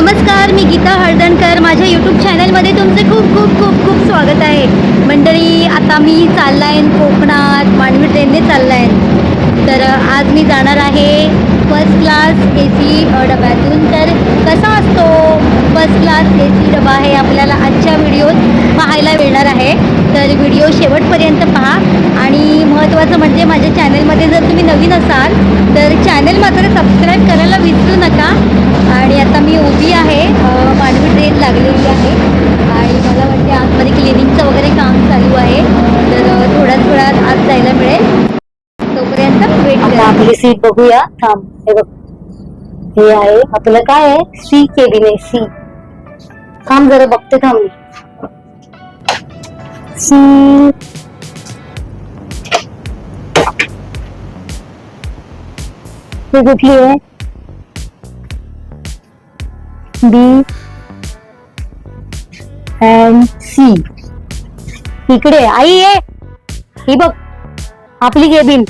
नमस्कार मी गीता हळदणकर. माझ्या यूट्यूब चॅनलमध्ये तुमचे खूप खूप खूप खूप स्वागत आहे. मंडळी आता मी चालला आहे कोकणात मांडवी ट्रेनने चालला आहे तर आज मी जाणार आहे फर्स्ट क्लास ए सी डब्यातून. तर कसा असतो फर्स्ट क्लास ए सी डबा हे आपल्याला आजच्या व्हिडिओत पाहायला मिळणार आहे. तर व्हिडिओ शेवटपर्यंत पहा. आणि महत्त्वाचं म्हणजे माझ्या चॅनलमध्ये जर तुम्ही नवीन असाल तर चॅनल मात्र सबस्क्राईब करायला विसरू नका. आणि आता मी उभी आहे अ, मांडवी ट्रेन लागलेली आहे. आणि मला वाटते आतमध्ये क्लिनिंगचं वगैरे काम चालू आहे. तर अ, थोड्याच वेळात आत जायला मिळेल. तोपर्यंत वेट करा. आपली सीट बघूया. थांब हे बघ. हे आहे आपलं काय आहे? सी केबिन आहे सी थांब जरा बघते थांब सी ही कुठली आहे बी अँड सी इकडे आई ये। ही बघ आपली केबिन.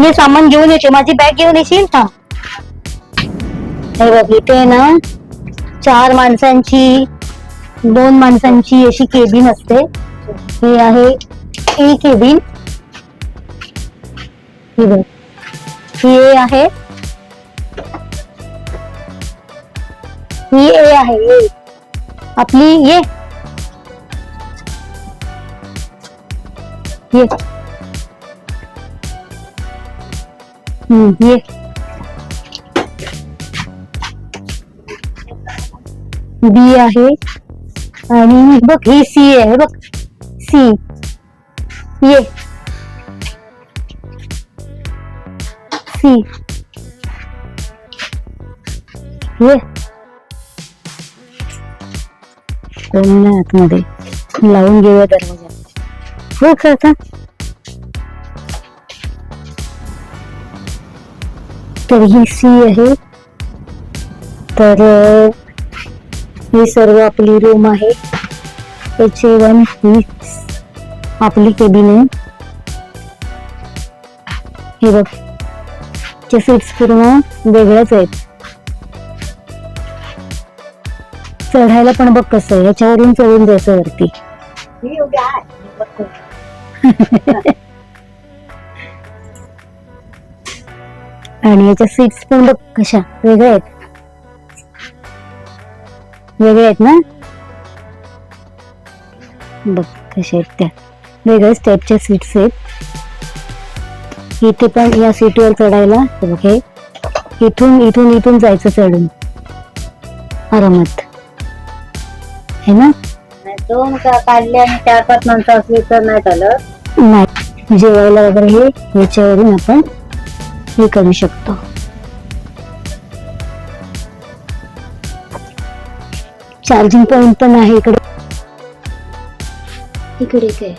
मी सामान घेऊन येते माझी बॅग घेऊन येशील का? हे बघ इथे ना चार माणसांची दोन माणसांची अशी केबिन असते. हे आहे ए केबिन. ही आहे. ही ए आहे आपली ये. ये. हम्म, ये. बी आहे. आणि बघ ही सी आहे बघ. सी. ये. सी. ये. कोण नाही आतमध्ये? लावून घेऊया दरवाजा. हो का तर ही सी आहे. तर ही सर्व आपली रूम आहे. एच ए वन ही आपली केबिन आहे हे बघ. चे सीट्स पूर्ण वेगळ्याच आहेत. चढायला पण बघ कसं आहे. याच्यावरून चढून जायचं वरती. आणि याच्या सीट्स पण बघ कशा. वेगळ्या आहेत. वेगळ्या आहेत ना? बघ कशा आहेत त्या. वेगळ्याच टाईपच्या सीट्स आहेत इथे पण या सीटवर चढायला बघ हे. इथून इथून इथून जायचं चढून. आरामात. है ना? दोन काढले आणि चार पाच माणसं असली तर नाही झालं. नाही. जेवायला वगैरे हे याच्यावरून आपण हे करू शकतो. चार्जिंग पॉइंट पण आहे इकडे. इकडे काय.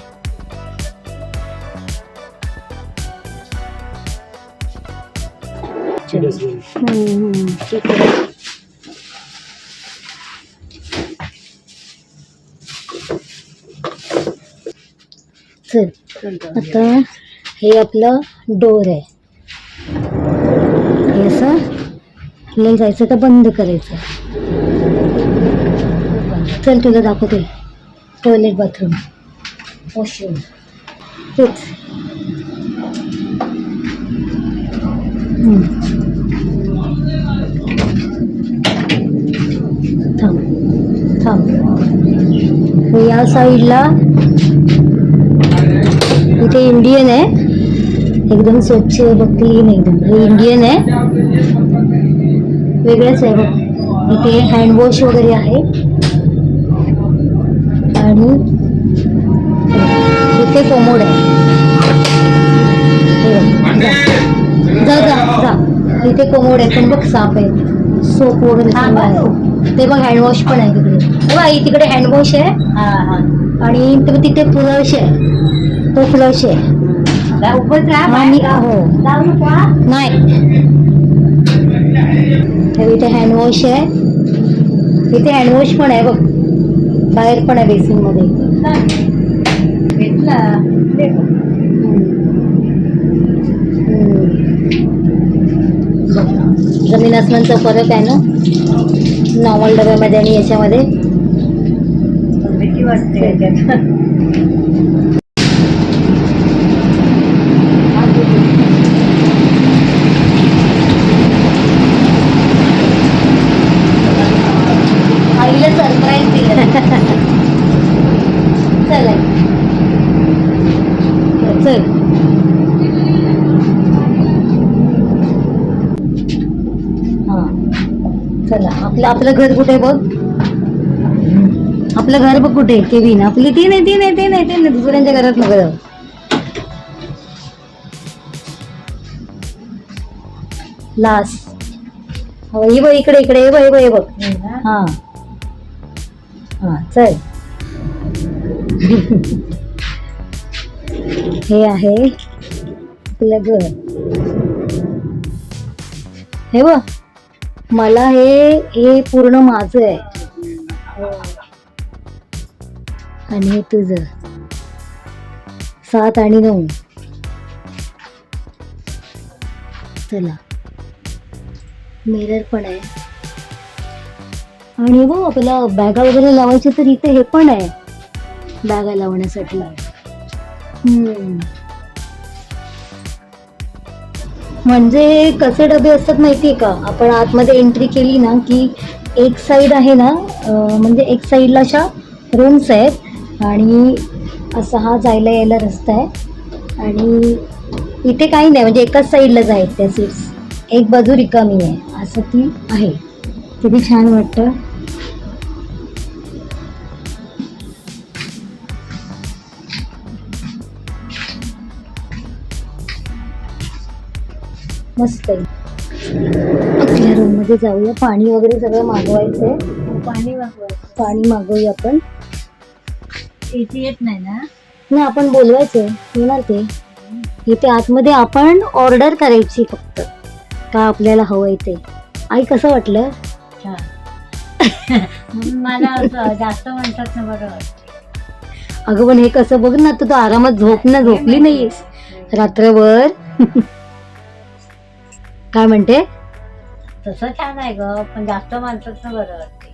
चल. आता हे आपलं डोर आहे. हे असं आपल्याला जायचं का बंद करायचं चल तुला दाखवते टॉयलेट बाथरूम वॉशरूम तेच थांब थांब या साईडला इथे इंडियन आहे एकदम स्वच्छ आहे बघ क्लीन एकदम हे इंडियन आहे वेगळंच आहे बघ इथे हँडवॉश वगैरे आहे आणि इथे कोमोड आहे. हे. जा जा जा. इथे कोमोड आहे. पण बघ साफ आहे. सोप वगैरे आहे. ते बघ हँडवॉश पण आहे तिकडे. आई तिकडे हँडवॉश आहे. हा हा. आणि तिथे फ्लश आहे. तो फ्लश आहे. आणि हो. नाही. इथे हँडवॉश आहे. इथे हँडवॉश पण आहे बघ. बाहेर पण आहे बेसिनमध्ये भेटला जमीन आसमानचा फरक आहे ना? नॉर्मल डब्यामध्ये आणि याच्यामध्ये. भीती वाटते याच्यात आईला सरप्राईज दिलं चला चल हा चला आपलं आपलं घर कुठे बघ? आपलं घर बघ कुठे? केविन आपली ती नाही ती नाही ती नाही ती नाही. दुसऱ्यांच्या घरात नको जाऊ. लास्ट हो बघ इकडे इकडे हे बघ हे बघ हे बघ. हा. हा चल. हे आहे आपलं घर. हे बघ. मला हे हे पूर्ण माझं आहे. आणि हे तुझं. सात आणि नऊ. चला. मिरर पण आहे. आणि बघ आपल्याला बॅगा वगैरे लावायचे तर इथे हे पण आहे. बॅगा लावण्यासाठी. हम्म. म्हणजे कसे डबे असतात माहितीये का? आपण आतमध्ये एंट्री केली ना की एक साईड आहे ना म्हणजे एक साईडला अशा रूम्स आहेत आणि असा हा जायला यायला रस्ता आहे. आणि इथे काही नाही म्हणजे एकाच साईडलाच आहेत त्या सीट्स एक बाजू रिकामी आहे. असं ती आहे. किती छान वाटतं. मस्त आहे. आपल्या रूममध्ये जाऊया. पाणी वगैरे सगळं मागवायचंय. पाणी वापरायचं पाणी मागवूया आपण. इथे येत नाही ना? नाही आपण बोलवायचं येणार ते. इथे आतमध्ये आपण ऑर्डर करायची फक्त. का आपल्याला हवंय ते. आई कसं वाटलं? मला जास्त म्हणतात ना बरं वाटतं. अगं पण हे कसं बघ ना तू तर आरामात झोप ना झोपली नाहीयेस. रात्रभर. काय म्हणते? तसं छान आहे ग पण जास्त माणसात बरं वाटते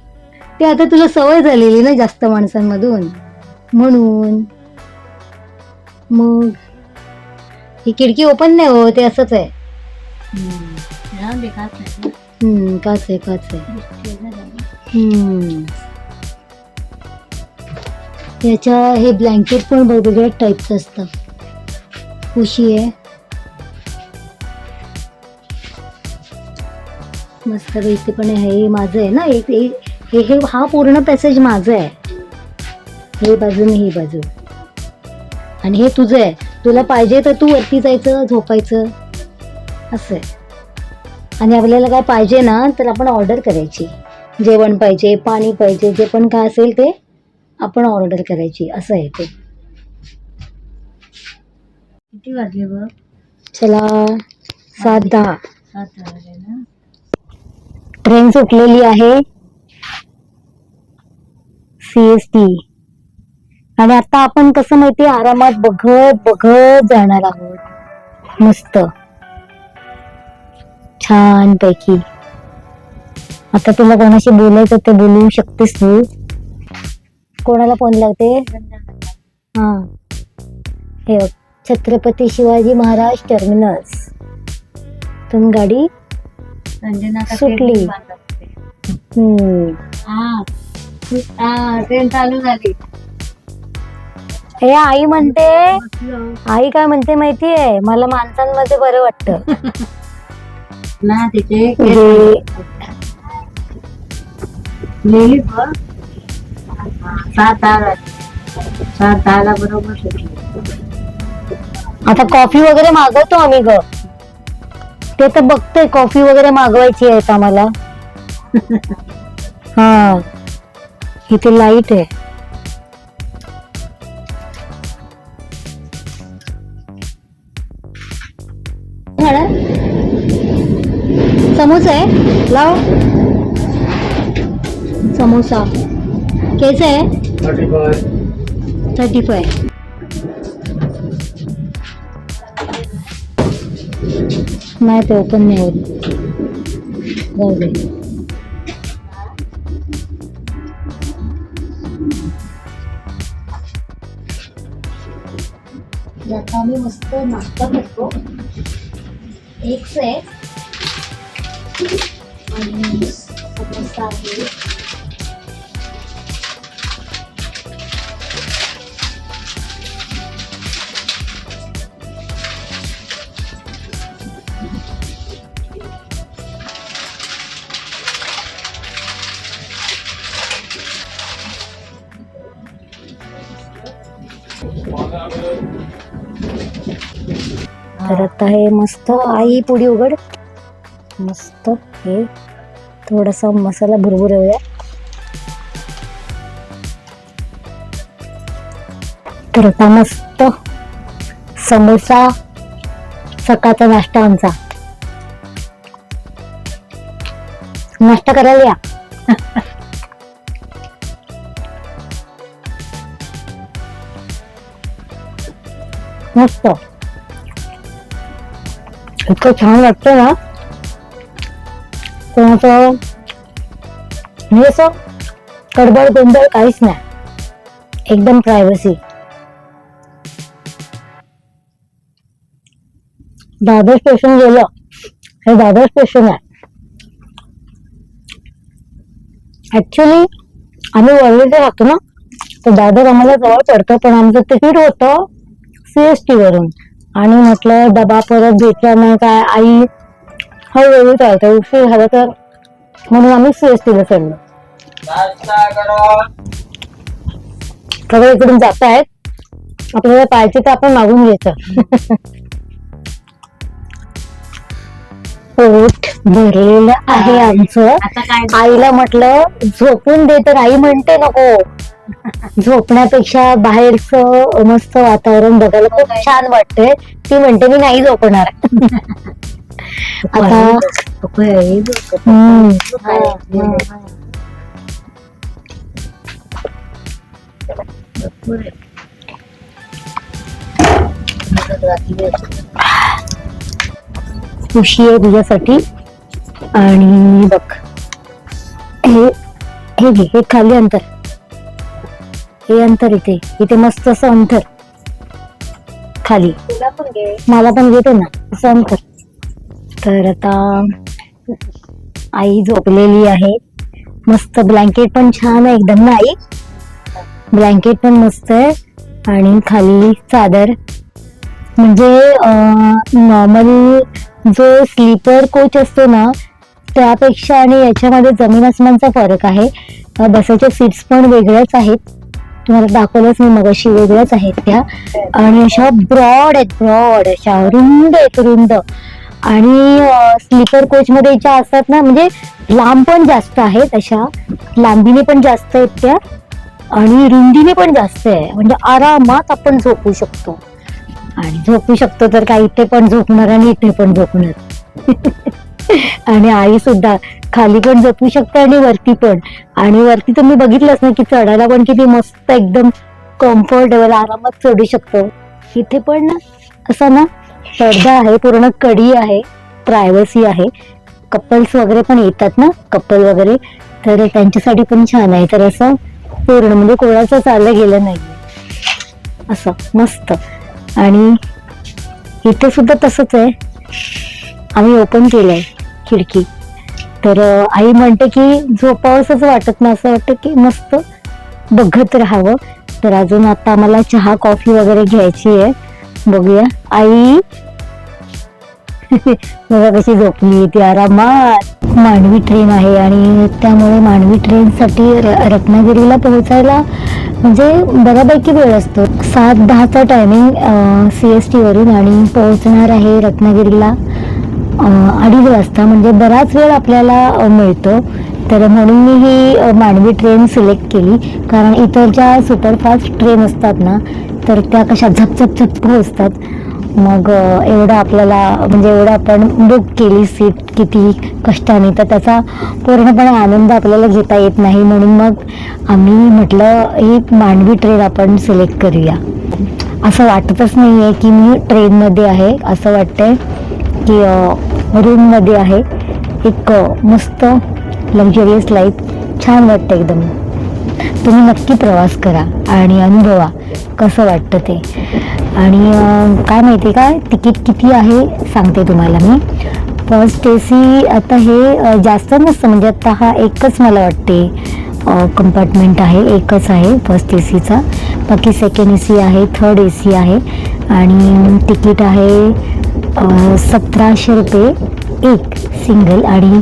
ते आता तुला सवय झालेली ना जास्त माणसांमधून? म्हणून. मग? ही खिडकी ओपन नाही हो ते असंच आहे. राहून दे खात नाही ना. हम्म काच आहे काच आहे. दिसते ना जरा. हम्म. याच्या हे ब्लँकेट पण वेगवेगळ्या टाईपचं असतं उशी आहे. मस्त इथे पण आहे हे माझं आहे ना एक हे हे- हे पूर्ण पॅसेज माझं आहे. हे बाजू आणि ही बाजू. आणि हे तुझं आहे. तुला पाहिजे तर तू वरती जायचं झोपायचं. असं आहे. आणि आपल्याला काय पाहिजे ना तर आपण ऑर्डर करायची. जेवण पाहिजे पाणी पाहिजे जे पण काय असेल ते आपण ऑर्डर करायची. असं आहे ते. किती वाजले बघ? चला सात दहा. सात वाजले ना? ट्रेन सुटलेली आहे. सी एस टी आणि आता आपण कसं माहिती आरामात बघत बघत जाणार आहोत. मस्त. छान पैकी आता तुला कोणाशी बोलायचं ते बोलू शकतेस तू. कोणाला फोन लावते? हा. हे छत्रपती शिवाजी महाराज टर्मिनस तुम गाडी संजना का सुटली. ट्रेन बांधत होते. हम्म. हा. हा ट्रेन चालू झाली. हे आई म्हणते बसलो. आई काय म्हणते माहितीये? मला माणसांमध्ये बरं वाटतं. ना तिथे म्हणजे नेली बघ. सात आला सात आला बरोबर सुटली. आता कॉफी वगैरे मागवतो आम्ही ग. ते तर बघतोय कॉफी वगैरे मागवायची आहे आम्हाला. हा. इथे लाइट आहे. समोसा आहे? लाव. समोसा. कैसा है थर्टी फाय नाही ते ओपन नाही होत. जाऊ दे. आता आम्ही मस्त नाश्ता करतो. एक से आणि समोसा आहे. तर आहे. हे मस्त. आई पुडी उघड. मस्त. हे. थोडासा मसाला भुरभुरवूया. तर आता मस्त. समोसा. सकाळचा नाश्ता आमचा. नाश्ता करायला या. मस्त. इतकं छान वाटतं ना. कोणाचं म्हणजे असं कडबड गोंधळ काहीच नाही. एकदम प्रायव्हसी दादर स्टेशन गेलं हे दादर स्टेशन आहे. ऍक्च्युली आम्ही वरळीला राहतो ना तर दादर आम्हाला जवळ पडतं पण आमचं तिकीट होतं सीएसटी वरून. आणि म्हटलं डबा परत भेटला नाही काय आई हळूहळू चालतं उशीर झाला तर म्हणून आम्ही सीएसटी ला चढलो सगळे इकडून जात आहेत आपल्याला पाहिजे तर आपण मागून घ्यायचं पोट भरलेलं आहे आमचं. आईला म्हटलं झोपून दे तर आई म्हणते नको. झोपण्यापेक्षा बाहेरचं मस्त वातावरण बघायला खूप छान वाटतंय. ती म्हणते मी नाही झोपणार. आता हम्म. खुशी आहे तुझ्यासाठी. आणि बघ हे हे घे हे खाली अंतर. हे अंतर इथे इथे मस्त असं अंतर. खाली. मला पण घेते ना असं अंतर. तर आता आई झोपलेली आहे. मस्त ब्लँकेट पण छान आहे एकदम ना आई. ब्लँकेट पण मस्त आहे. आणि खाली चादर. म्हणजे नॉर्मल जो स्लीपर कोच असतो ना त्यापेक्षा आणि याच्यामध्ये जमीन आसमानचा फरक आहे. बसायच्या सीट्स पण वेगळ्याच आहेत. तुम्हाला दाखवलंच मी मगाशी वेगळ्याच आहेत त्या. आणि अशा ब्रॉड आहेत ब्रॉड अशा रुंद आहेत रुंद. आणि स्लीपर कोच मध्ये ज्या असतात ना म्हणजे लांब पण जास्त आहेत अशा लांबीने पण जास्त आहेत त्या. आणि रुंदीने पण जास्त आहे. म्हणजे आरामात आपण झोपू शकतो. आणि झोपू शकतो तर काय इथे पण झोपणार आणि इथे पण झोपणार. आणि आई सुद्धा खाली पण जपू शकते आणि वरती पण. आणि वरती तर मी बघितलंच ना की चढायला पण किती मस्त एकदम कम्फर्टेबल आरामात चढू शकतो. इथे पण ना असं ना पडदा आहे पूर्ण कडी आहे प्रायव्हसी आहे. कपल्स वगैरे पण येतात ना कपल वगैरे. तर त्यांच्यासाठी पण छान आहे. तर असं पूर्ण म्हणजे कोणाचं चाललं गेलं नाही असं मस्त. आणि इथे सुद्धा तसंच आहे. आम्ही ओपन केलंय खिडकी. तर आई म्हणते की झोपावंसच वाटत नाही असं वाटतं की मस्त बघत राहावं. तर अजून आता आम्हाला चहा कॉफी वगैरे घ्यायची आहे. बघूया. आई? बघा कशी झोपली ती आरामात. मांडवी ट्रेन आहे आणि त्यामुळे मांडवी ट्रेनसाठी र रत्नागिरीला पोहोचायला म्हणजे बऱ्यापैकी वेळ असतो. सात दहाचा टायमिंग सी एस टीवरून आणि पोहोचणार आहे रत्नागिरीला. अडीच वाजता म्हणजे बराच वेळ आपल्याला मिळतो. तर म्हणून मी ही मांडवी ट्रेन सिलेक्ट केली. कारण इतर ज्या सुपरफास्ट ट्रेन असतात ना तर त्या कशा झपझप झप पोहोचतात मग एवढं आपल्याला म्हणजे एवढं आपण बुक केली सीट किती कष्टाने तर त्याचा पूर्णपणे आनंद आपल्याला घेता येत नाही. म्हणून मग आम्ही म्हटलं ही मांडवी ट्रेन आपण सिलेक्ट करूया. असं वाटतच नाही आहे की मी ट्रेनमध्ये आहे. असं वाटतंय की रूममध्ये आहे. एक मस्त लक्झरियस लाईफ छान वाटतं एकदम. तुम्ही नक्की प्रवास करा आणि अनुभवा कसं वाटतं ते. आणि काय माहिती आहे का? तिकीट किती आहे सांगते तुम्हाला मी. फर्स्ट ए सी आता हे जास्त नसतं म्हणजे आता हा एकच मला वाटते कंपार्टमेंट आहे. एकच आहे फर्स्ट ए सीचा बाकी सेकंड ए सी आहे थर्ड ए सी आहे. आणि तिकीट आहे सतराशे रुपये एक सिंगल आणि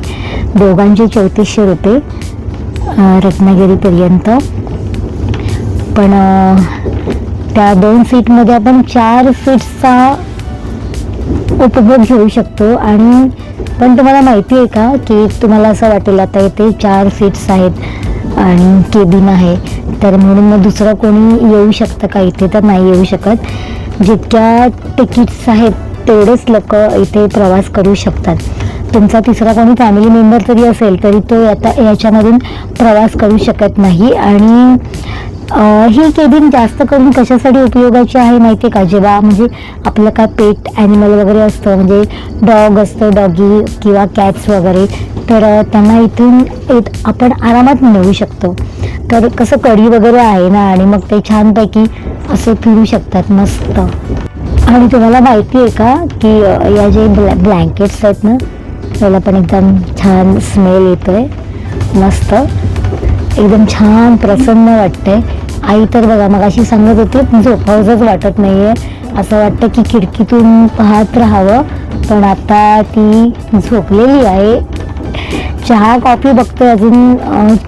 दोघांचे चौतीसशे रुपये रत्नागिरीपर्यंत. पण त्या दोन सीटमध्ये आपण चार सीट्सचा उपभोग घेऊ शकतो. आणि पण तुम्हाला माहिती आहे का की तुम्हाला असं वाटेल आता इथे चार सीट्स आहेत आणि केबिन आहे. तर म्हणून मग दुसरं कोणी येऊ शकतं का? इथे तर नाही येऊ शकत. जितक्या तिकीट्स आहेत तेवढेच लोक इथे प्रवास करू शकतात. तुमचा तिसरा कोणी फॅमिली मेंबर जरी असेल तरी तो आता याच्यामधून प्रवास करू शकत नाही. आणि ही केबिन जास्त करून कशासाठी उपयोगाची आहे माहिती आहे का? जेव्हा म्हणजे आपलं काय पेट ॲनिमल वगैरे असतं म्हणजे डॉग असतो डॉगी किंवा कॅट्स वगैरे तर त्यांना इथून एक आपण आरामात मिळवू शकतो. तर कसं कडी वगैरे आहे ना आणि मग ते छानपैकी असे फिरू शकतात मस्त. आणि तुम्हाला माहिती आहे का की या जे ब्लॅ ब्लँकेट्स आहेत ना त्याला पण एकदम छान स्मेल येतोय. मस्त. एकदम छान प्रसन्न वाटतंय. आई तर बघा मग अशी सांगत होती झोपावंच वाटत नाही आहे असं वाटतं की खिडकीतून पाहत राहावं पण आता ती झोपलेली आहे. चहा कॉफी बघतोय अजून.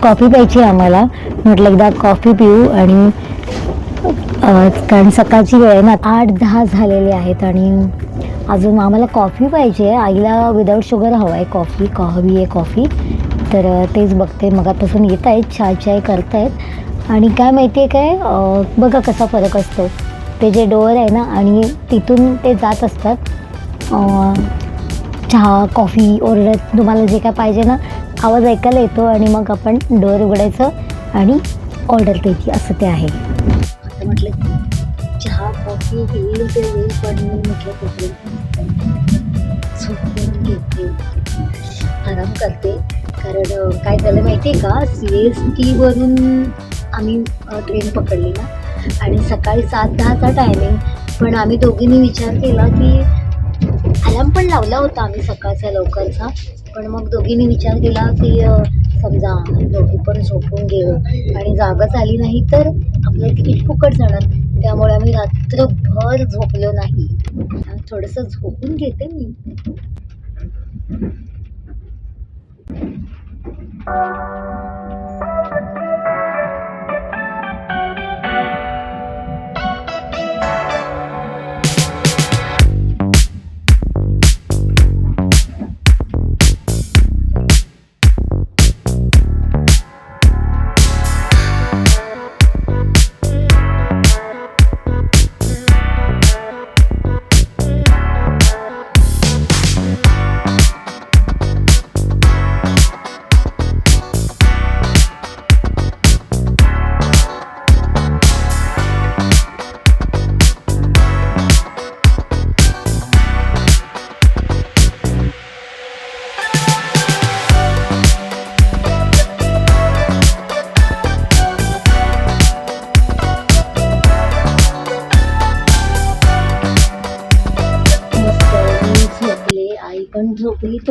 कॉफी प्यायची आहे आम्हाला. म्हटलं एकदा कॉफी पिऊ आणि कारण सकाळची वेळ आहे ना आठ दहा झालेले आहेत आणि अजून आम्हाला कॉफी पाहिजे. आईला विदाऊट शुगर हवं आहे कॉफी हवी आहे कॉफी. तर तेच बघते. मगापासून येत आहेत चहा चाय करतायत. आणि काय माहिती आहे काय बघा कसा फरक असतो. ते जे डोअर आहे ना आणि तिथून ते जात असतात. चहा कॉफी ओरडत तुम्हाला जे काय पाहिजे ना आवाज ऐकायला येतो आणि मग आपण डोअर उघडायचं आणि ऑर्डर द्यायची. असं ते आहे. म्हटलं चहा कॉफी येईल ते येईल पण मी म्हटलं तोपर्यंत झोपून घेते. आराम करते. कारण काय झालं माहिती आहे का सी एस टीवरून आम्ही ट्रेन पकडली ना. आणि सकाळी सात दहाचा टायमिंग पण आम्ही दोघींनी विचार केला की अलार्म पण लावला होता आम्ही सकाळचा लवकरचा. पण मग दोघींनी विचार केला की समजा दोघी पण झोपून गेलो आणि जागा झाली नाही तर आपलं तिकीट फुकट जाणार. त्यामुळे आम्ही रात्रभर झोपलो नाही. थोडंसं झोपून घेते मी. मस्त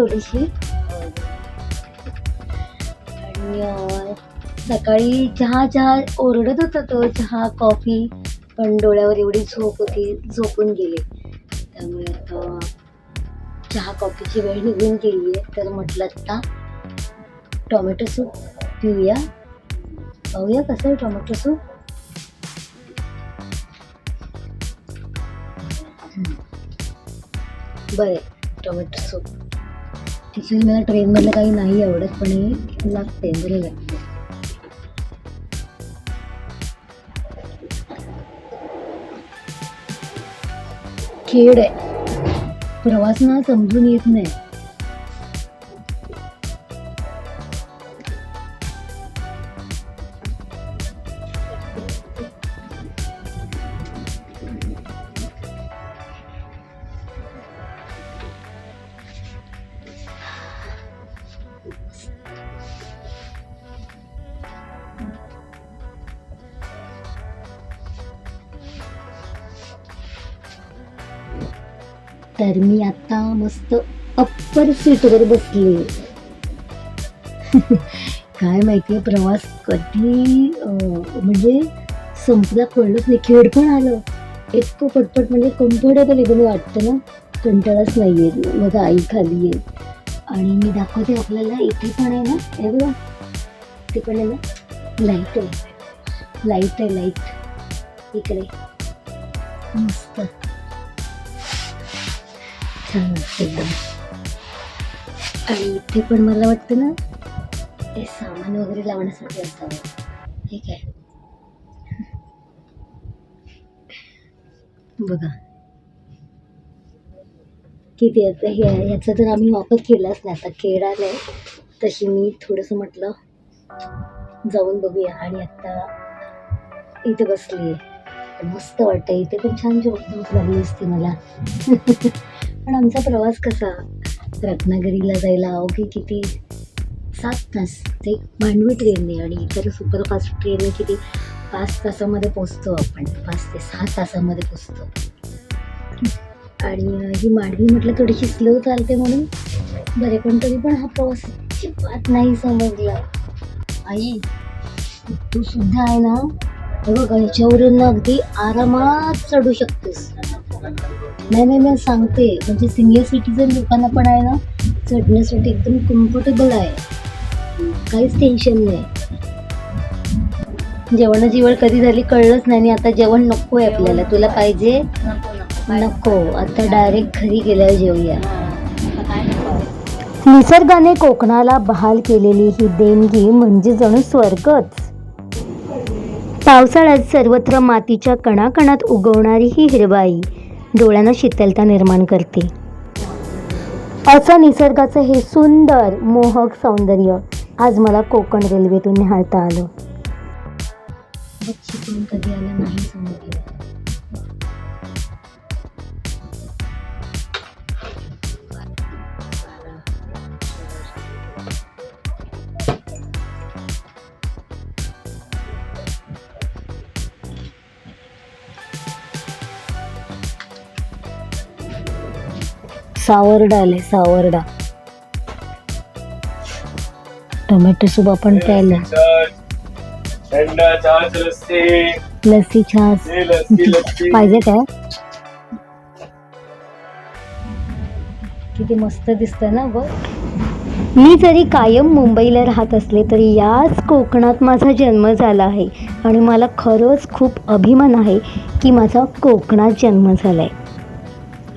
थोडीशी आणि सकाळी चहा चहा ओरडत होता तो चहा कॉफी पण डोळ्यावर एवढी झोप होती झोपून गेले. त्यामुळे आता चहा कॉफीची वेळ निघून गेली आहे तर म्हटलं आता टोमॅटो सूप पिऊया. पाहूया कसं आहे टोमॅटो सूप? बरं टोमॅटो सूप. ॲक्च्युली मला ट्रेनमधलं काही नाही आवडत पण हे लागते बरं लागते खेड आहे. प्रवास ना समजून येत नाही. तर मी आता मस्त अप्पर सीट वर बसले. काय माहितीये प्रवास कधी म्हणजे संपला कळलंच नाही. खेळ पण आलं. इतकं पटपट म्हणजे कम्फर्टेबल एकदम वाटतं ना कंटाळाच नाहीये. माझा आई खाली आहे. आणि मी दाखवते आपल्याला इथे पण आहे ना? हे बघा. इथे पण आहे ना? लाइट आहे. लाइट आहे लाइट इकडे. मस्त. छान वाटतं एकदम आणि इथे पण मला वाटतं ना ते सामान वगैरे लावण्यासाठी असावं. ठीक आहे बघा. किती आता हे ह्याचा तर आम्ही वापर केलाच नाही आता खेळ आलाय. तशी मी थोडंसं म्हटलं जाऊन बघूया. आणि आत्ता इथे बसली आहे मस्त वाटतं इथे पण छान झोप लागली असते मला. पण आमचा प्रवास कसा? रत्नागिरीला जायला अवघे किती? सात तास. ते मांडवी ट्रेनने आणि इतर सुपरफास्ट ट्रेनने किती? पाच तासामध्ये पोचतो आपण. पाच ते सहा तासामध्ये पोचतो आणि ही मांडवी म्हटलं थोडीशी स्लो चालते म्हणून. बरे पण तरी पण हा प्रवास अजिबात नाही समजला. आई तू सुद्धा आहे ना? बघ याच्यावरून ना अगदी आरामात चढू शकतेस. नाही नाही मी सांगते. म्हणजे सिनियर सिटीजन लोकांना पण आहे ना चढण्यासाठी एकदम कम्फर्टेबल आहे. काहीच टेन्शन नाही. जेवणाची वेळ कधी झाली कळलंच नाही आणि आता जेवण नको आहे आपल्याला. तुला पाहिजे नको आता डायरेक्ट घरी गेल्यावर जेवूया. निसर्गाने कोकणाला बहाल केलेली ही देणगी म्हणजे जणू स्वर्गच. पावसाळ्यात सर्वत्र मातीच्या कणाकणात उगवणारी ही हिरवाई डोळ्यांना शीतलता निर्माण करते. असं निसर्गाचं हे सुंदर मोहक सौंदर्य आज मला कोकण रेल्वेतून निहाळता आलं. कधी आलं नाही समजलं सावरडा आले सावरडा. टोमॅटो सूप आपण प्यायला. लस्सी छास पाहिजे काय? किती मस्त दिसतं ना बघ मी जरी कायम मुंबईला राहत असले तरी याच कोकणात माझा जन्म झाला आहे. आणि मला खरंच खूप अभिमान आहे की माझा कोकणात जन्म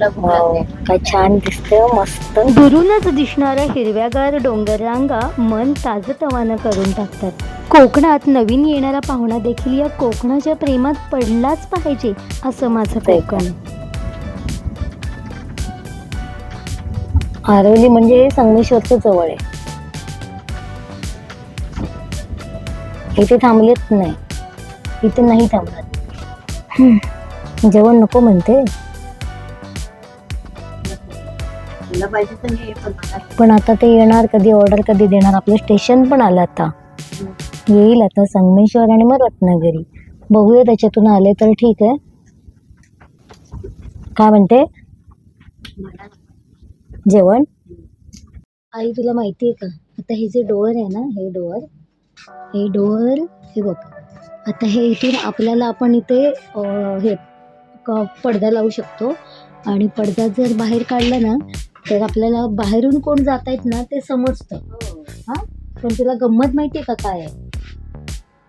झालाय काय छान दिसतं मस्त. दुरूनच दिसणाऱ्या हिरव्यागार डोंगर रांगा मन ताजतवानं करून टाकतात. कोकणात नवीन येणारा पाहुणा देखील या कोकणाच्या प्रेमात पडलाच पाहिजे असं माझं कोकण. आरवली म्हणजे संगमेश्वरच्या जवळ आहे. इथे थांबलेच नाही. इथे नाही थांबणार. जेवण नको म्हणते. तुला पाहिजे तर हे पण मला पण आता ते येणार कधी ऑर्डर कधी देणार आपलं स्टेशन पण आलं आता. येईल आता संगमेश्वर आणि मग रत्नागिरी. बघूया त्याच्यातून आले तर ठीक आहे. काय म्हणते? मला जेवण? आई तुला माहिती आहे का? आता हे जे डोअर आहे ना हे डोअर हे डोअर हे बघ. आता हे इथून आपल्याला आपण इथे हे क- पडदा लावू शकतो. आणि पडदा जर बाहेर काढला ना तर आपल्याला बाहेरून कोण जात आहेत ना ते समजतं. हां. पण तुला गंमत माहिती आहे का काय? आहे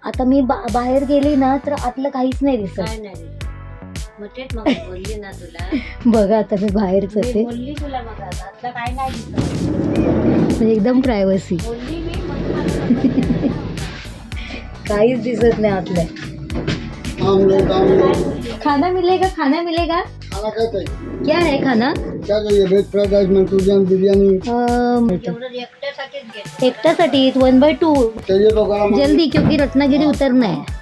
आता मी बा बाहेर गेली ना तर आतलं काहीच नाही दिसत. नाही मग तेच मग बोलली ना तुला. बघा आता मी बाहेरच मी होते बोलली तुला मग आतलं काय नाही दिसत. म्हणजे एकदम प्रायव्हसी बोलली मी पण मला काहीच दिसत नाही आतलं. खाना मिलेगा खाना मिलेगा? खाना कहते हैं क्या है खाना? क्या मंचूरियन एकट्यासाठी वन बाय टू जल्दी क्योंकि रत्नागिरी उतरना है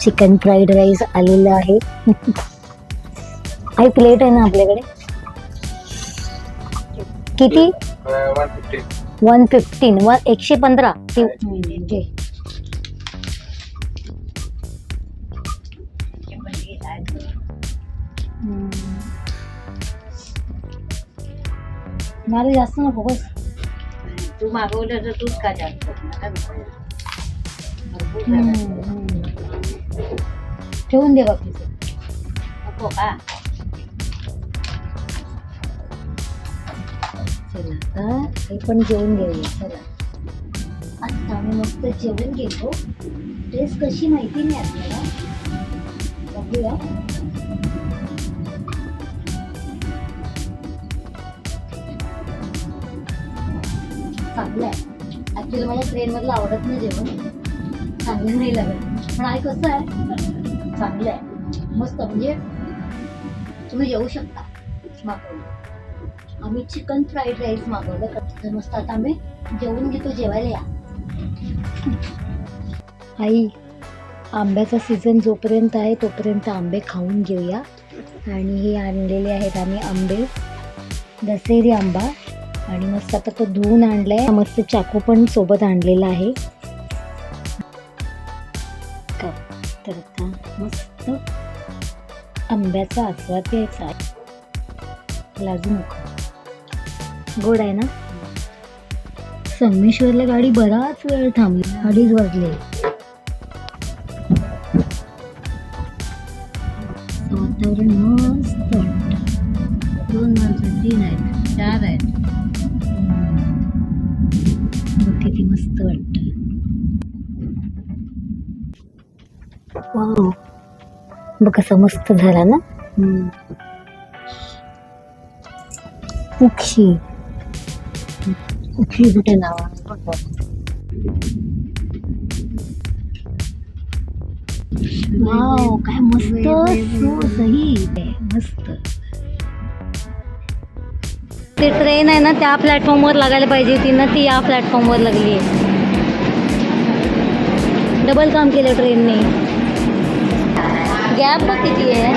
चिकन फ्राईड राईस आलेलं आहे. आई प्लेट आहे ना आपल्याकडे? किती? वन फिफ्टीन वन एकशे पंधरा. मला जास्त नको बस. तू मागवलं तर तूच का जास्त. भरपूर झालं. ठेवून दे बाकीचं नको का? चला आता हे पण जेवून घेऊया चला. आता आम्ही मस्त जेवण घेतो. टेस्ट कशी माहिती नाही आपल्याला. बघूया. चांगलं आहे ॲक्च्युली मला ट्रेनमधलं आवडत नाही जेवण. चांगलं नाही लागत. पण आहे कसं आहे चांगलं आहे मस्त म्हणजे तुम्ही येऊ शकता. मागवलं. आम्ही चिकन फ्राईड राईस मागवलं. तर मस्त आता आम्ही जेवून घेतो जेवायला या. आई आंब्याचा सीझन जोपर्यंत आहे तोपर्यंत आंबे खाऊन घेऊया. आणि हे आणलेले आहेत आम्ही आंबे. दसेरी आंबा. आणि मस्त आता तो धुवून आणलाय. मस्त चाकू पण सोबत आणलेला आहे. तर आता मस्त आंब्याचा आस्वाद घ्यायचा लाजू नको गोड आहे ना? संगमेश्वरला गाडी बराच वेळ थांबली. अडीच वाजले वातावरण वाव बघ कसं मस्त झाला ना? उक्षी. उक्षी कुठे नाव वाव काय मस्त. सही. मस्त. ते ट्रेन आहे ना त्या प्लॅटफॉर्मवर लागायला पाहिजे होती ना ती या प्लॅटफॉर्मवर लागली आहे. डबल काम केलं ट्रेनने गॅप बघ किती आहे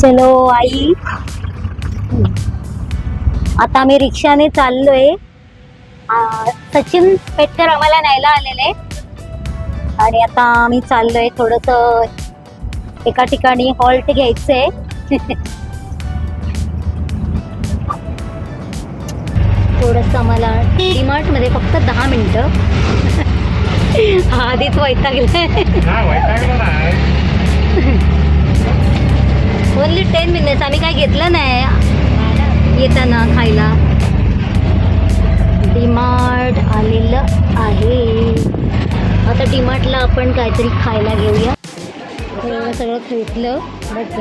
चलो आई। आता आम्ही रिक्षाने चाललोय. सचिन पेटकर आम्हाला न्यायला आलेले. आणि आता आम्ही चाललोय थोडस एका ठिकाणी हॉल्ट घ्यायचंय. थोडस आम्हाला डीमार्टमध्ये फक्त दहा मिनिटं. आधीच वैतागलाय ओनली टेन मिनिट्स आम्ही काय घेतलं नाही. येताना खायला. डीमार्ट आलेलं आहे. आता डीमार्टला आपण काहीतरी खायला घेऊया. सगळं घेतलं बट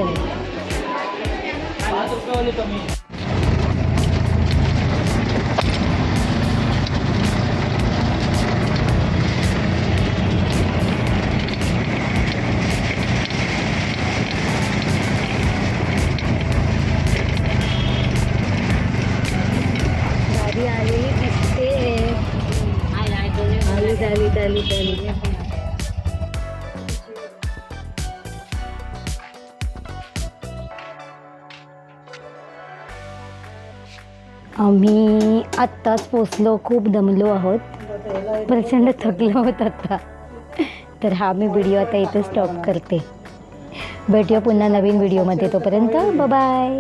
झाली झाली आम्ही आत्ताच पोचलो खूप दमलो आहोत. प्रचंड थकलो आहोत आता. तर हा मी व्हिडिओ आता इथे स्टॉप करते. भेटूया पुन्हा नवीन व्हिडिओमध्ये. तोपर्यंत बाय